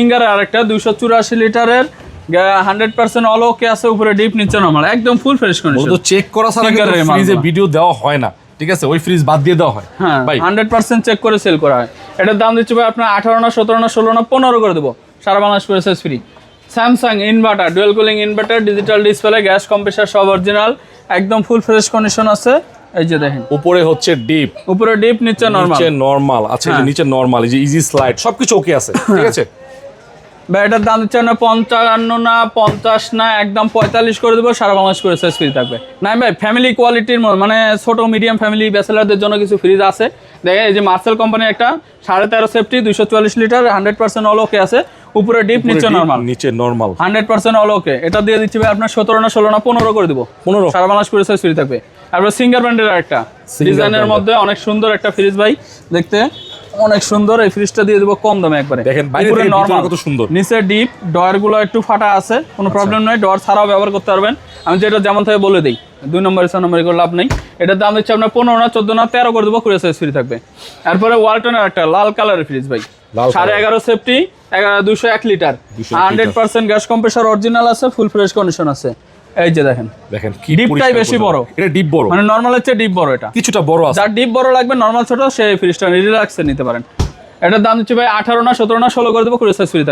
Finger আরেকটা দুইশো চুরাশি লিটারের হান্ড্রেড পার্সেন্ট অল ওকে আছে উপরে ডিপ নিচে নর্মাল একদম ফুল ফ্রেশ কন্ডিশন তো চেক করা ছাড়া ফ্রিজে ভিডিও দেওয়া হয় না ঠিক আছে? ওই ফ্রিজ বাদ দিয়ে দেওয়া হয়। হ্যাঁ ভাই। হান্ড্রেড পার্সেন্ট চেক করে সেল করা হয়। এটার দাম দিচ্ছে ভাই আপনার আঠারো না সতেরো না ষোলো না পনেরো করে দেবো। সারা Bangladesh process free Samsung inverter dual cooling inverter digital display gas compressor সব অরিজিনাল একদম ফুল ফ্রেশ কন্ডিশন আছে। এই যে দেখেন। উপরে হচ্ছে ডিপ উপরে ডিপ নিচে নর্মাল নিচে নরমাল আচ্ছা হ্যাঁ। নিচে নরমাল এই যে ইজি স্লাইড সবকিছু ওকে আছে ঠিক আছে? বা এটার দাম দিচ্ছে না পঞ্চান্ন না পঞ্চাশ না একদম পঁয়তাল্লিশ করে দেবো সারা বাংলাদেশ করে সাইজ ফ্রি থাকবে। না ভাই ফ্যামিলি কোয়ালিটির মানে ছোট মিডিয়াম ফ্যামিলি ব্যাচেলারদের জন্য কিছু ফ্রিজ আছে। দেখেন এই যে মার্সেল কোম্পানির একটা সাড়ে তেরো সেফটি দুইশো চুয়াল্লিশ litre hundred percent all okay আছে। উপরে ডিপ নিচে নর্মাল নিচে normal hundred percent all okay এটা দিয়ে দিচ্ছি ভাই আপনার সতেরো না ষোলো না পনেরো করে দিব। পনেরো। সারা বাংলাদেশ করে সাইজ ফ্রি থাকবে। তারপরে সিঙ্গার ব্র্যান্ডের একটা ডিজাইনের। মধ্যে অনেক সুন্দর একটা ফ্রিজ ভাই দেখতে। অনেক সুন্দর এই ফ্রিজটা দিয়ে দেবো কম দামে একবারে দেখেন, বাইরে normal। কত সুন্দর। নিচে ডিপ ডয়ারগুলো একটু ফাটা আছে কোনো প্রবলেম নয় ডয়ার ছাড়াও ব্যবহার করতে পারবেন আমি যেটা যেমন থেকে বলে দিই দুই নম্বর ছয় নম্বর করে লাভ নেই। এটার দাম দিচ্ছে আপনার পনেরো না চোদ্দ না তেরো করে দেবো কুড়ি সাইজ ফ্রি থাকবে। তারপরে ওয়ালটনের একটা লাল কালারের ফ্রিজ ভাই। সাড়ে এগারো সেফটি দুশো এক litre hundred percent gas compressor original আছে ফুল ফ্রেশ কন্ডিশন আছে। এই যে দেখেন। দেখেন কি Deep টাই বেশি বড়। এটা ডিপ বড়। মানে নর্মালের চেয়ে ডিপ বড় এটা। কিছুটা বড় আছে। যার ডিপ বড় লাগবে নর্মাল ছোট সেই ফ্রিজটা রিল্যাক্সে নিতে পারেন। এটার দাম দিচ্ছে ভাই আঠারো না সতেরো না ষোলো করে দেবো কুড়ি সাইজ ফ্রি থাকবে।